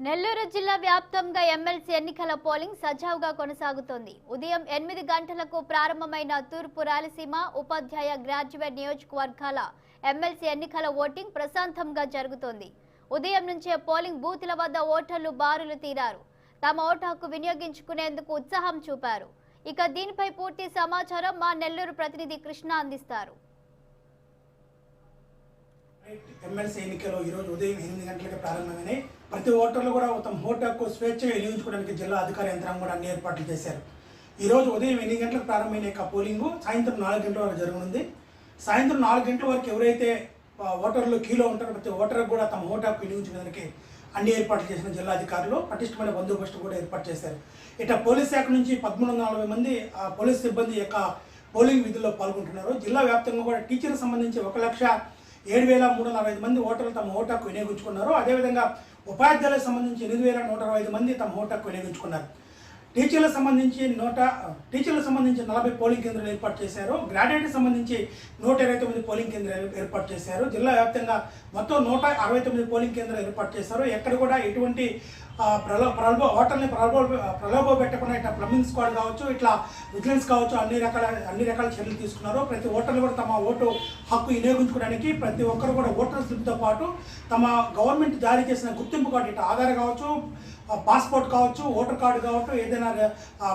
నెల్లూరు జిల్లా వ్యాప్తంగా ఎమ్మెల్సీ ఎన్నికల పోలింగ్ సజావుగా కొనసాగుతోంది. ఉదయం ఎనిమిది గంటలకు ప్రారంభమైన తూర్పు రాయలసీమ ఉపాధ్యాయ గ్రాడ్యుయేట్ నియోజకవర్గాల ఎమ్మెల్సీ ఎన్నికల ఓటింగ్ ప్రశాంతంగా జరుగుతోంది. ఉదయం నుంచే పోలింగ్ బూతుల వద్ద ఓటర్లు బారులు తీరారు. తమ ఓటు హక్కు వినియోగించుకునేందుకు ఉత్సాహం చూపారు. ఇక దీనిపై పూర్తి సమాచారం మా నెల్లూరు ప్రతినిధి కృష్ణ అందిస్తారు. ఎమ్మెల్సీ ఎన్నికలు ఈరోజు ఉదయం ఎనిమిది గంటలకు ప్రారంభమైనాయి. ప్రతి ఓటర్లు కూడా తమ ఓటు హక్కు స్వేచ్ఛగా వినియోగించుకోవడానికి జిల్లా అధికార యంత్రాంగం కూడా అన్ని ఏర్పాట్లు చేశారు. ఈరోజు ఉదయం ఎనిమిది గంటలకు ప్రారంభమైన యొక్క పోలింగు. సాయంత్రం నాలుగు గంటల వరకు జరగనుంది. సాయంత్రం నాలుగు గంటల వరకు ఎవరైతే ఓటర్లు క్యూలో ఉంటారో ప్రతి ఓటర్కి కూడా తమ ఓటు హక్కు వినియోగించుకోవడానికి అన్ని ఏర్పాట్లు చేసిన జిల్లా అధికారులు పటిష్టమైన బందోబస్తు కూడా ఏర్పాటు చేశారు. ఇట పోలీస్ శాఖ నుంచి పదమూడు వందల నలభై మంది ఆ, పోలీస్ సిబ్బంది యొక్క పోలింగ్ విధుల్లో పాల్గొంటున్నారు. జిల్లా వ్యాప్తంగా కూడా టీచర్కి సంబంధించి ఒక లక్ష ఏడు వేల మూడు వందల అరవై ఐదు మంది ఓటర్లు తమ ఓటు హక్కు వినియోగించుకున్నారు. అదేవిధంగా ఉపాధ్యాయులకు సంబంధించి ఎనిమిది వేల నూట అరవై ఐదు మంది తమ ఓటు హక్కు వినియోగించుకున్నారు. టీచర్లకు సంబంధించి నూట టీచర్లకు సంబంధించి నలభై పోలింగ్ కేంద్రాలు ఏర్పాటు చేశారు. గ్రాడ్యుయేట్కి సంబంధించి నూట ఇరవై తొమ్మిది పోలింగ్ కేంద్రాలు ఏర్పాటు చేశారు. జిల్లా వ్యాప్తంగా మొత్తం నూట అరవై తొమ్మిది పోలింగ్ కేంద్రాలు ఏర్పాటు చేశారు. ఎక్కడ కూడా ఎటువంటి ప్రలో ప్రలోభ ఓటర్ని ప్రలోభ ప్రలోభ పెట్టకుండా ఇట్లా ప్లంబింగ్ స్క్వాడ్ కావచ్చు ఇట్లా విజిలెన్స్ కావచ్చు అన్ని రకాల అన్ని రకాల చర్యలు తీసుకున్నారు. ప్రతి ఓటర్లు కూడా తమ ఓటు హక్కు వినియోగించుకోవడానికి ప్రతి ఒక్కరు కూడా ఓటర్ స్లిప్తో పాటు తమ గవర్నమెంట్ జారీ చేసిన గుర్తింపు కార్డు ఇట్లా ఆధార్ కావచ్చు పాస్పోర్ట్ కావచ్చు ఓటర్ కార్డు కావచ్చు ఏదైనా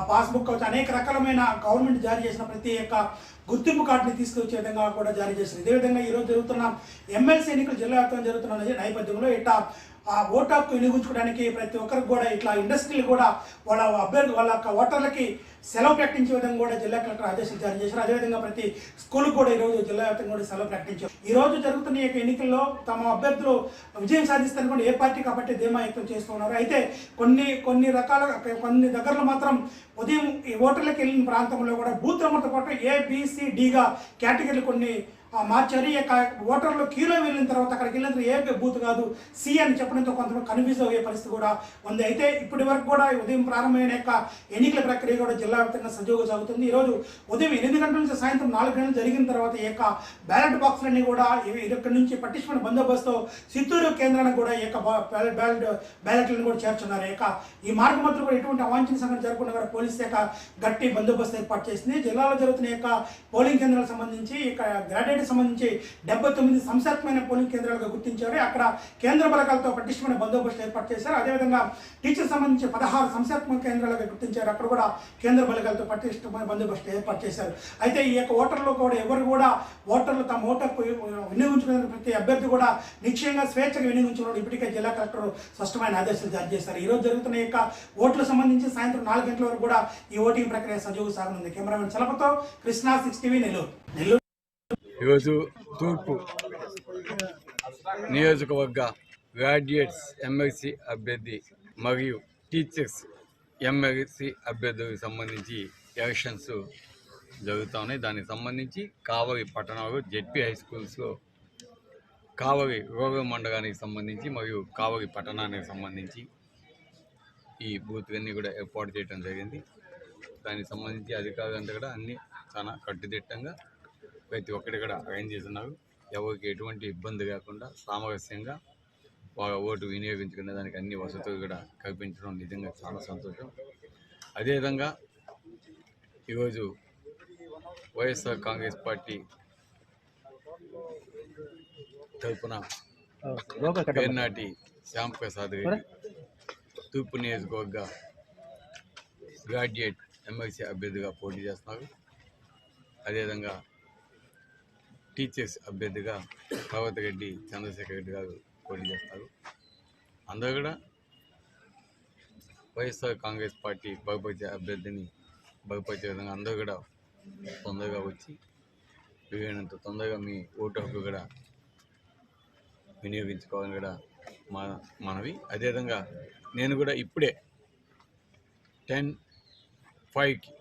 పాస్బుక్ కావచ్చు అనేక రకాలమైన గవర్నమెంట్ జారీ చేసిన ప్రతి ఒక్క గుర్తింపు కార్డుని తీసుకొచ్చే విధంగా కూడా జారీ చేసింది ఇదే విధంగా ఈరోజు జరుగుతున్న ఎమ్మెల్సీ ఎన్నికలు జిల్లా వ్యాప్తంగా జరుగుతున్న నేపథ్యంలో ఇట్లా ఆ ఓట్ హక్కు వినియోగించుకోవడానికి ప్రతి ఒక్కరికి కూడా ఇట్లా ఇండస్ట్రీలు కూడా వాళ్ళ అభ్యర్థి వాళ్ళ యొక్క ఓటర్లకి సెలవు ప్రకటించే విధంగా కూడా జిల్లా కలెక్టర్ ఆదేశాలు జారీ చేశారు. అదేవిధంగా ప్రతి స్కూల్కి కూడా ఈరోజు జిల్లా వ్యాప్తంగా కూడా సెలవు ప్రకటించారు. ఈ రోజు జరుగుతున్న ఈ యొక్క ఎన్నికల్లో తమ అభ్యర్థులు విజయం సాధిస్తారని కూడా ఏ పార్టీ కాబట్టి ధీమా వ్యక్తం చేస్తున్నారు అయితే కొన్ని కొన్ని రకాల కొన్ని దగ్గరలో మాత్రం ఉదయం ఈ ఓటర్లకు వెళ్ళిన ప్రాంతంలో కూడా బూత్ నెంబర్తో పాటు ఏబిసిడిగా కేటగిరీలు కొన్ని మార్చారు ఈ యొక్క ఓటర్లు క్యూలో వెళ్ళిన తర్వాత అక్కడికి వెళ్ళిన తర్వాత ఏ బూత్ కాదు సి అని చెప్పడంతో కొంతమంది కన్ఫ్యూజ్ అయ్యే పరిస్థితి కూడా ఉంది. అయితే ఇప్పటి వరకు కూడా ఉదయం ప్రారంభమైన యొక్క ఎన్నికల ప్రక్రియ కూడా జిల్లా వ్యాప్తంగా సజీవంగా సాగుతుంది. ఈరోజు ఉదయం ఎనిమిది గంటల నుంచి సాయంత్రం నాలుగు గంటలు జరిగిన తర్వాత ఈ యొక్క బ్యాలెట్ బాక్సులన్నీ కూడా ఇక్కడి నుంచి పట్టించుకున్న బందోబస్తు చిత్తూరు కేంద్రానికి కూడా ఈ యొక్క బ్యాలెట్ బ్యాలెట్ బ్యాలెట్లను కూడా చేర్చున్నారు. ఈ యొక్క ఈ మార్గం మధ్య కూడా ఎటువంటి అవాంఛనీయ సంఘటన జరగకుండా కూడా పోలీస్ శాఖ గట్టి బందోబస్తు ఏర్పాటు చేసింది. జిల్లాలో జరుగుతున్న యొక్క పోలింగ్ కేంద్రాలకు సంబంధించి ఇక గ్రాడ్యుయేట్ సంబంధించి డెబ్బై తొమ్మిది సంస్థాత్మైన పోలింగ్ కేంద్రాలుగా గుర్తించారు. అక్కడ కేంద్ర బలగాలతో పటిష్టమైన బందోబస్తు ఏర్పాటు చేశారు. అదేవిధంగా టీచర్ సంబంధించి పదహారు సంస్థాత్మక కేంద్రాలుగా గుర్తించారు. అక్కడ కూడా కేంద్ర బలగాలతో పటిష్టమైన బందోబస్తు ఏర్పాటు చేశారు. అయితే ఈ యొక్క ఓటర్లు కూడా ఎవరు కూడా ఓటర్లు తమ ఓటర్కు వినియోగించుకునే ప్రతి అభ్యర్థి కూడా నిశ్చయంగా స్వేచ్ఛగా వినియోగించుకోవడం ఇప్పటికే జిల్లా కలెక్టర్ స్పష్టమైన ఆదేశాలు జారీ చేశారు. ఈ రోజు జరుగుతున్న యొక్క ఓట్లకు సంబంధించి సాయంత్రం నాలుగు గంటల వరకు కూడా ఈ ఓటింగ్ ప్రక్రియ సజీవ సాగనుంది. కెమెరామెన్ చలపతో కృష్ణా సిక్స్ టీవీ నెల్లూరు. నెల్లూరు ఈరోజు తూర్పు నియోజకవర్గ గ్రాడ్యుయేట్స్ ఎమ్మెల్సీ అభ్యర్థి మరియు టీచర్స్ ఎమ్మెల్సీ అభ్యర్థులకు సంబంధించి ఎలక్షన్స్ జరుగుతూ ఉన్నాయి. దానికి సంబంధించి కావలి పట్టణంలో జెడ్పీ హై స్కూల్స్లో కావలి రూరల్ మండలానికి సంబంధించి మరియు కావలి పట్టణానికి సంబంధించి ఈ బూత్లన్నీ కూడా ఏర్పాటు చేయడం జరిగింది. దానికి సంబంధించి అధికారులంతా కూడా అన్నీ చాలా కట్టుదిట్టంగా ప్రతి ఒక్కటి కూడా అరేంజ్ చేస్తున్నారు. ఎవరికి ఎటువంటి ఇబ్బంది కాకుండా సామరస్యంగా వాళ్ళ ఓటు వినియోగించుకునే దానికి అన్ని వసతులు కూడా కల్పించడం నిజంగా చాలా సంతోషం. అదేవిధంగా ఈరోజు వైఎస్ఆర్ కాంగ్రెస్ పార్టీ తరఫున పేర్నాటి శ్యామ్ ప్రసాద్ రెడ్డి తూర్పు నియోజకవర్గ గ్రాడ్యుయేట్ ఎమ్మెల్సీ అభ్యర్థిగా పోటీ చేస్తున్నారు. అదేవిధంగా టీచర్స్ అభ్యర్థిగా భగవత్ రెడ్డి చంద్రశేఖర్ రెడ్డి గారు పోటీ చేస్తారు. అందరూ కూడా వైఎస్ఆర్ కాంగ్రెస్ పార్టీ బహుపరిచే అభ్యర్థిని బహుపరిచే విధంగా అందరూ కూడా తొందరగా వచ్చి వీలైనంత తొందరగా మీ ఓటు హక్కు కూడా వినియోగించుకోవాలని కూడా మా మనవి. అదేవిధంగా నేను కూడా ఇప్పుడే టెన్ ఫైవ్కి